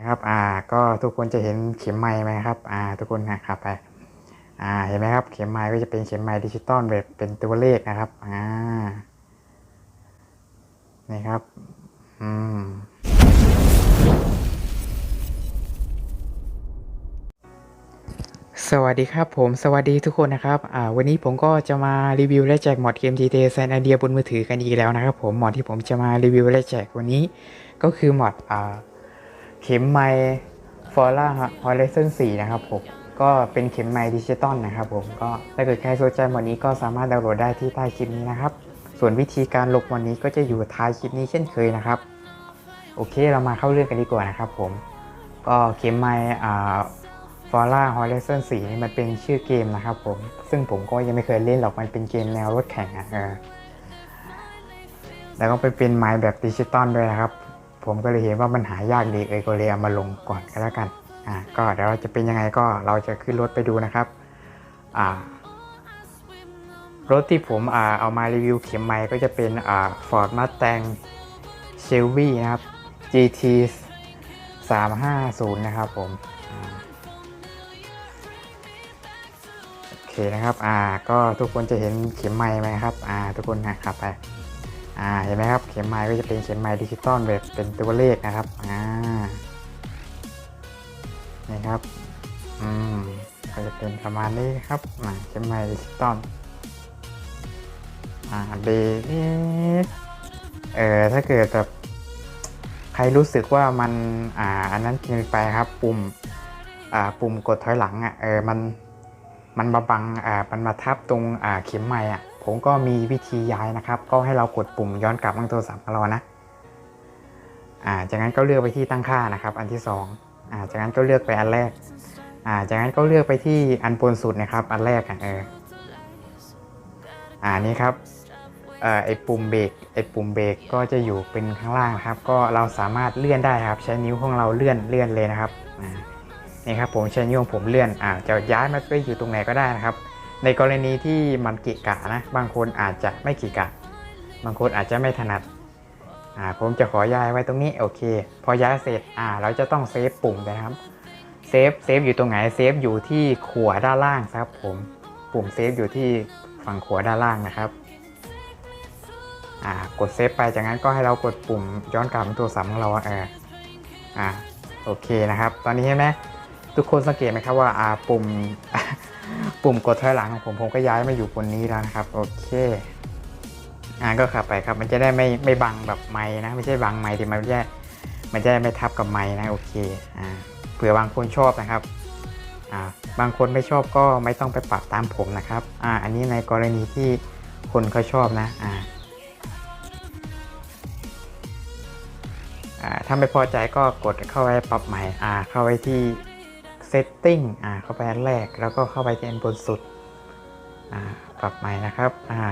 นะครับอ่าก็ทุกคนจะเห็นเข็มไม้ไหมครับอ่าทุกคนนะครับไปอ่าเห็นไหมครับเข็มไม้ก็จะเป็นเข็มไม้ดิจิตอลแบบเป็นตัวเลขนะครับอ่านี่ครับอืมสวัสดีครับผมสวัสดีทุกคนนะครับอ่าวันนี้ผมก็จะมารีวิวและแจกมอดเกม GTA San Andreas บนมือถือกันอีกแล้วนะครับผมมอดที่ผมจะมารีวิวและแจกวันนี้ ก็คือมอดอ่า เข็มไมฟอร่าฮอลเลซ o น4นะครับผมก็เป็นเข็มไมดิจิตอลนะครับผมก็ถ้าเกิดใครสนใจหมดนี้ก็สามารถดาวน์โหลดได้ที่ใต้คลิปนี้นะครับ ส่วนวิธีการลงวันนี้ก็จะอยู่ท้ายคลิปนี้เช่นเคยนะครับ โอเคเรามาเข้าเรื่องกันดีกว่านะครับผมก็เข็มไมอ่าฟอร่าฮอลเลซ o น4นี่มันเป็นชื่อเกมนะครับผม ซึ่งผมก็ยังไม่เคยเล่นหรอกมันเป็นเกมแนวรถแข่งอะเออแล้วก็ไปเป็นไม้แบบดิจิตอลด้วยนะครับ ผมก็เลยเห็นว่ามันหายากดีเอยก็เลยเอามาลงก่อนก็แล้วกันอ่าก็เดี๋ยวเราจะเป็นยังไงก็เราจะขึ้นรถไปดูนะครับอ่ารถที่ผมอ่าเอามารีวิวเข็มไม้ก็จะเป็นอ่า Ford Mustang Shelby นะครับ GT 350 นะครับผมโอเคนะครับ อ่า ก็ทุกคนจะเห็นเข็มไม้ไหมครับ อ่า ทุกคนนะครับไป อ่าเห็นไหมครับเข็มไม้ก็จะเป็นเข็มไม้ดิจิตอลแบบเป็นตัวเลขนะครับอ่านี่ครับอืมก็จะเป็นประมาณนี้ครับอ่าเข็มไม้ดิจิตอลอ่าเบนี้เออถ้าเกิดแบบใครรู้สึกว่ามันอ่าอันนั้นเกินไปครับปุ่มอ่าปุ่มกดถอยหลังอะเออมันมันมาบังอ่ามันมาทับตรงอ่าเข็มไม้อะ ผมก็มีวิธีย้ายนะครับ ก็ให้เรากดปุ่มย้อนกลับทางโทรศัพท์ของเรานะอ่าจากนั้นก็เลือกไปที่ตั้งค่านะครับ อันที่สองอ่าจากนั้นก็เลือกไปอันแรกอ่าจากนั้นก็เลือกไปที่อันบนสุดนะครับ อันแรกอะเอออ่านี่ครับเอ่อไอปุ่มเบรกไอปุ่มเบรกก็จะอยู่เป็นข้างล่างนะครับ ก็เราสามารถเลื่อนได้ครับ ใช้นิ้วของเราเลื่อนเลื่อนเลยนะครับอ่านี่ครับผมใช้นิ้วของผมเลื่อนอ่าจะย้ายมาไปอยู่ตรงไหนก็ได้นะครับ ในกรณีที่มันกะกะนะบางคนอาจจะไม่กะกะ บางคนอาจจะไม่ถนัดอ่าผมจะขอย้ายไว้ตรงนี้โอเค พอย้ายเสร็จอ่าเราจะต้องเซฟปุ่มนะครับเซฟเซฟอยู่ตรงไหนเซฟอยู่ที่ขวาด้านล่างครับผมปุ่มเซฟอยู่ที่ฝั่งขวาด้านล่างนะครับอ่ากดเซฟไปจากนั้นก็ให้เรากดปุ่มย้อนกลับตัวสัมของเราเอออ่าโอเคนะครับ ตอนนี้ใช่ไหมทุกคนสังเกตไหมครับว่าอ่าปุ่ม ปุ่มกดถอยหลังของผมผมก็ย้ายมาอยู่บนนี้แล้วนะครับ โอเคอ่าก็ขับไปครับ มันจะได้ไม่ไม่บังแบบไม้นะไม่ใช่บังไม้ที่มันแย่มันจะไม่ทับกับไม้นะโอเคอ่าเผื่อบางคนชอบนะครับอ่าบางคนไม่ชอบก็ไม่ต้องไปปรับตามผมนะครับอ่าอันนี้ในกรณีที่คนเขาชอบนะอ่าอ่าถ้าไม่พอใจก็กดเข้าไปปรับใหม่อ่าเข้าไปที่ setting อ่าเข้าไปอันแรกแล้วก็เข้าไปที่อันบนสุดอ่าปรับใหม่นะครับอ่า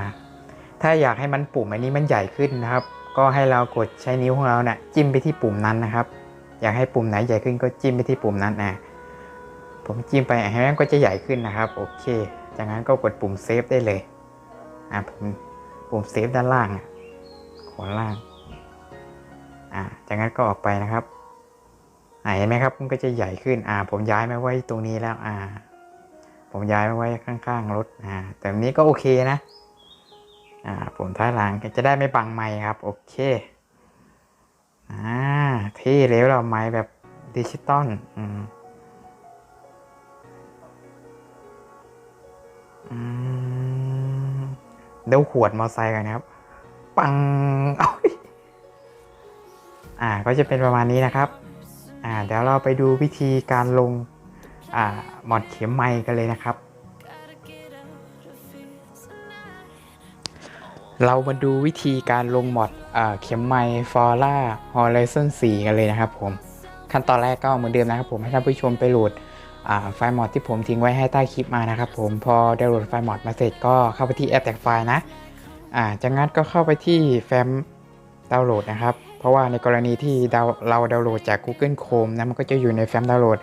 ถ้าอยากให้มันปุ่มอันนี้มันใหญ่ขึ้นนะครับ ก็ให้เรากดใช้นิ้วของเราเนะ่ยจิ้มไปที่ปุ่มนั้นนะครับ อยากให้ปุ่มไหนใหญ่ขึ้นก็จิ้มไปที่ปุ่มนั้นนะผมจิ้มไปให้มันก็จะใหญ่ขึ้นนะครับโอเค จากนั้นก็กดปุ่มเซฟได้เลยอ่าผมปุ่มเซฟด้านล่างขวาล่างอ่าจากนั้นก็ออกไปนะครับ เห็นไหมครับมันก็จะใหญ่ขึ้นอ่าผมย้ายมาไว้ตรงนี้แล้วอ่า ผมย้ายมาไว้ข้างๆรถอ่าแต่นี้ก็โอเคนะอ่าผมท้ายหลังจะได้ไม่บังไม้ครับ โอเคอ่าเท่เลยเราไม้แบบดิจิตอลอืมอืมเดี๋ยวขวดมอไซค์กันนะครับ ปังเอาอ่า ก็จะเป็นประมาณนี้นะครับ อ่าเดี๋ยวเราไปดูวิธีการลงอ่าหมอดเข็มไม้กันเลยนะครับ เรามาดูวิธีการลงหมอดอ่าเข็มไมค์ฟอร่าฮอลเลซัน4กันเลยนะครับผมขั้นตอนแรกก็เหมือนเดิมนะครับผมให้ท่านผู้ชมไปโหลดอ่าไฟล์มอดที่ผมทิ้งไว้ให้ใต้คลิปมานะครับผมพอดาวน์โหลดไฟล์มอดมาเสร็จก็เข้าไปที่แอปแท็กไฟล์นะอ่าจากนั้นก็เข้าไปที่แฟ้มดาวน์โหลดนะครับ เพราะว่าในกรณีที่ดาเราดาวน์โหลดจาก Google Chrome นะมันก็จะอยู่ในแฟ้มดาวน์โหลด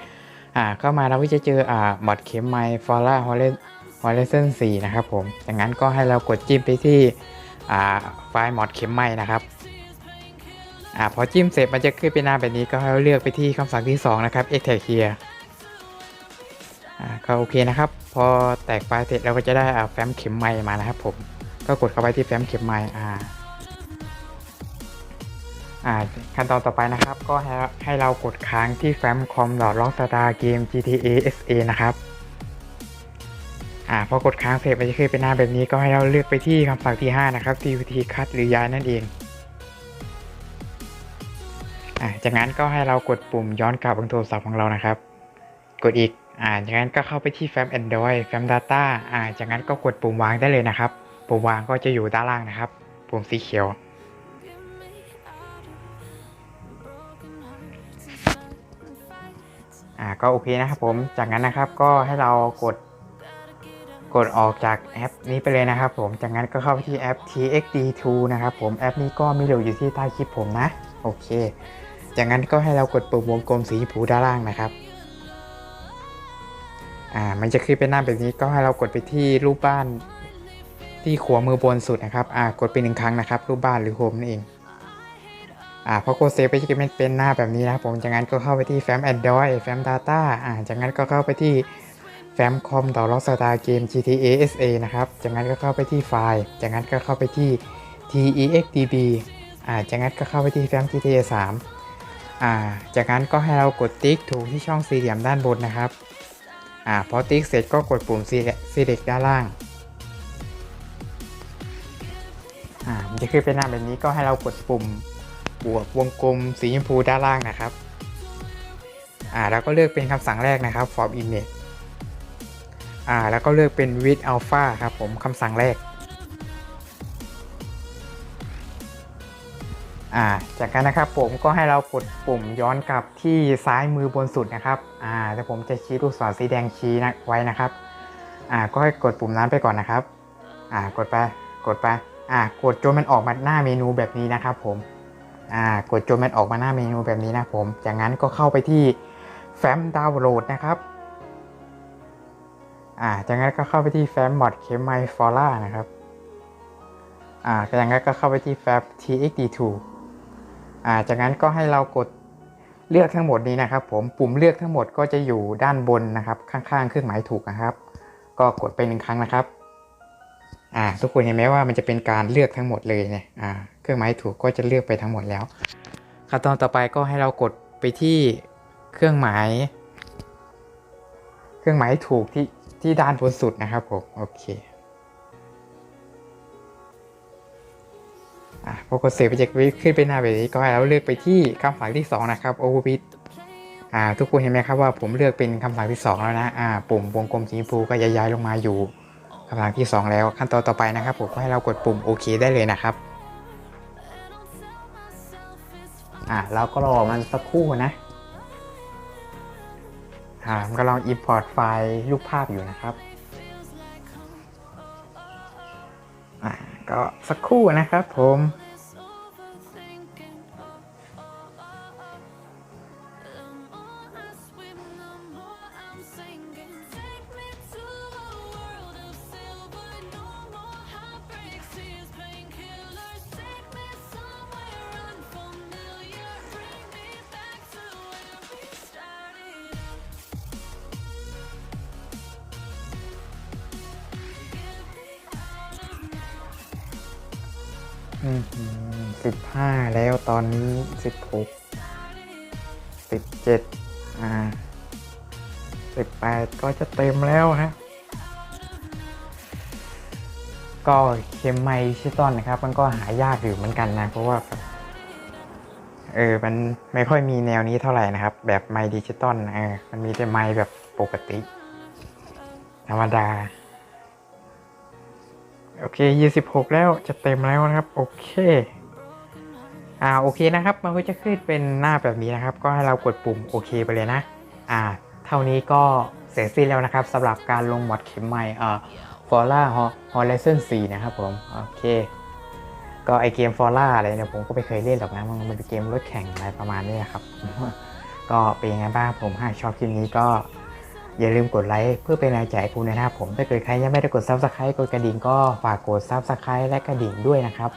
อ่าเข้ามาเราก็จะเจออ่าหมอดเข็มไมฟอร่าฮอลเลฮอลเลซัน4นะครับผมจากนั้นก็ให้เรากดจิ้มไปที่อ่าไฟล์มอดเข็มไมนะครับอ่าพอจิ้มเสร็จมันจะขึ้นเป็นหน้าแบบนี้ก็ให้เราเลือกไปที่คำสั่งที่ 2 นะครับ extract here อ่าก็โอเคนะครับ พอแตกไฟล์เสร็จเราก็จะได้อ่าแฟ้มเข็มไมมานะครับผมก็กดเข้าไปที่แฟ้มเข็มไม้อ่า ขั้นตอนต่อไปนะครับ ก็ให้ให้เรากดค้างที่แฟ้มคอมดอทล็อกสตาร์เกม GTA SA นะครับอ่าพอกดค้างเสร็จมันจะขึ้นเป็นหน้าแบบนี้ก็ให้เราเลือกไปที่คำสั่งที่ 5 นะครับ TVT cut หรือย้ายนั่นเองอ่าจากนั้นก็ให้เรากดปุ่มย้อนกลับบนโทรศัพท์ของเรานะครับ กดอีกอ่าจากนั้นก็เข้าไปที่แฟ้ม Android แฟ้ม Data อ่าจากนั้นก็กดปุ่มวางได้เลยนะครับ ปุ่มวางก็จะอยู่ด้านล่างนะครับ ปุ่มสีเขียว อ่าก็โอเคนะครับผม จากนั้นนะครับก็ให้เรากด กดออกจากแอปนี้ไปเลยนะครับ ผม จากนั้นก็เข้าไปที่แอป TXD2 นะครับผม แอปนี้ก็มีโหลดอยู่ที่ใต้คลิปผมนะ โอเค จากนั้นก็ให้เรากดปุ่มวงกลมสีชมพูด้านล่างนะครับ อ่า มันจะขึ้นเป็นหน้าแบบนี้ ก็ให้เรากดไปที่รูปบ้าน ที่ขวามือบนสุดนะครับ อ่า กดไปหนึ่งครั้งนะครับ รูปบ้านหรือโฮมนั่นเอง อ่าพอกดเซฟไปจะเป็นเป็นหน้าแบบนี้นะครับผมจากนั้นก็เข้าไปที่แฟ้ม Android แฟ้ม Data อ่าจากนั้นก็เข้าไปที่แฟ้มคอมต่อล็อกสตาร์เกม GTA SA นะครับจากนั้นก็เข้าไปที่ไฟล์ จากนั้นก็เข้าไปที่ TEXDB อ่าจากนั้นก็เข้าไปที่แฟ้ม GTA 3อ่าจากนั้นก็ให้เรากดติ๊กถูกที่ช่องสี่เหลี่ยมด้านบนนะครับอ่าพอติ๊กเสร็จก็กดปุ่ม Select ด้านล่างอ่ามันจะขึ้นเป็นหน้าแบบนี้ก็ให้เรากดปุ่ม บวกวงกลมสีชมพูด้านล่างนะครับ อ่าแล้วก็เลือกเป็นคำสั่งแรกนะครับ form image อ่าแล้วก็เลือกเป็น with alpha ครับผมคำสั่งแรก อ่าจากนั้นนะครับผมก็ให้เรากดปุ่มย้อนกลับที่ซ้ายมือบนสุดนะครับ อ่าแต่ผมจะชี้ลูกศรสีแดงชี้นะไว้นะครับ อ่าก็ให้กดปุ่มนั้นไปก่อนนะครับ อ่ากดไปกดไปอ่ากดจนมันออกมาหน้าเมนูแบบนี้นะครับผม อ่ากดจนมันออกมาหน้าเมนูแบบนี้นะผม จากนั้นก็เข้าไปที่แฟ้มดาวน์โหลดนะครับอ่าจากนั้นก็เข้าไปที่แฟ้มมอดเคมไมฟอร่านะครับอ่าจากนั้นก็เข้าไปที่แฟ้ม TXD2 อ่าจากนั้นก็ให้เรากดเลือกทั้งหมดนี้นะครับ ผมปุ่มเลือกทั้งหมดก็จะอยู่ด้านบนนะครับ ข้างๆเครื่องหมายถูกนะครับ ก็กดไปหนึ่งครั้งนะครับ อ่าทุกคนเห็นไหมว่ามันจะเป็นการเลือกทั้งหมดเลยเนี่ยอ่าเครื่องหมายถูกก็จะเลือกไปทั้งหมดแล้ว ขั้นตอนต่อไปก็ให้เรากดไปที่เครื่องหมาย เครื่องหมายถูกที่ที่ด้านบนสุดนะครับผมโอเคอะพอกดเสร็จไปจะขึ้นไปหน้าแบบนี้ก็ให้เราเลือกไปที่คำสั่งที่2นะครับ overbit อ่าทุกคนเห็นไหมครับว่าผมเลือกเป็นคำสั่งที่2แล้วนะอ่าปุ่มวงกลมสีชมพูก็ย้ายลงมาอยู่ คำสั่งที่ 2 แล้วขั้นตอนต่อไปนะครับผมก็ให้เรากดปุ่มโอเคได้เลยนะครับอ่าเราก็รอมันสักครู่นะอ่ามันกำลัง import ไฟล์รูปภาพอยู่นะครับอ่าก็สักครู่นะครับผม สิบห้าแล้วตอนนี้สิบหกสิบเจ็ดอ่าสิบแปดก็จะเต็มแล้วฮะก็เคมไมชิตอนนะครับ มันก็หายากอยู่เหมือนกันนะ เพราะว่าเออมันไม่ค่อยมีแนวนี้เท่าไหร่นะครับ แบบไมดิจิตอลเออมันมีแต่ไมแบบปกติ ธรรมดา โอเค26แล้วจะเต็มแล้วนะครับ โอเค อ่าโอเคนะครับ มันก็จะขึ้นเป็นหน้าแบบนี้นะครับ ก็ให้เรากดปุ่มโอเคไปเลยนะ อ่า เท่านี้ก็เสร็จสิ้นแล้วนะครับสำหรับการลงมอดเข็มใหม่เอ่า f o r a Horizon 4นะครับผม โอเค ก็ไอเกม f o r a อะไรเนี่ยผมก็ไม่เคยเล่นหรอกนะ มันเป็นเกมรถแข่งอะไรประมาณนี้นะครับ ก็เป็นยังไงบ้างผมหากชอบคลิปนี้ก็ อย่าลืมกดไลค์เพื่อเป็นแรงใจให้คุณนะครับผมถ้าเกิดใครยังไม่ได้กด Subscribe กดกระดิ่งก็ฝากกด Subscribe และกระดิ่งด้วยนะครับ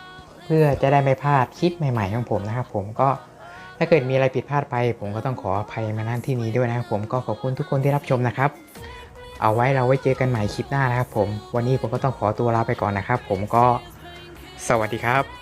เพื่อจะได้ไม่พลาดคลิปใหม่ ๆ ของผมนะครับ ผมก็ถ้าเกิดมีอะไรผิดพลาดไป ผมก็ต้องขออภัยมาณที่นี้ด้วยนะครับผมก็ขอบคุณทุกคนที่รับชมนะครับ เอาไว้เราไว้เจอกันใหม่คลิปหน้านะครับ ผม วันนี้ผมก็ต้องขอตัวลาไปก่อนนะครับ ผมก็สวัสดีครับ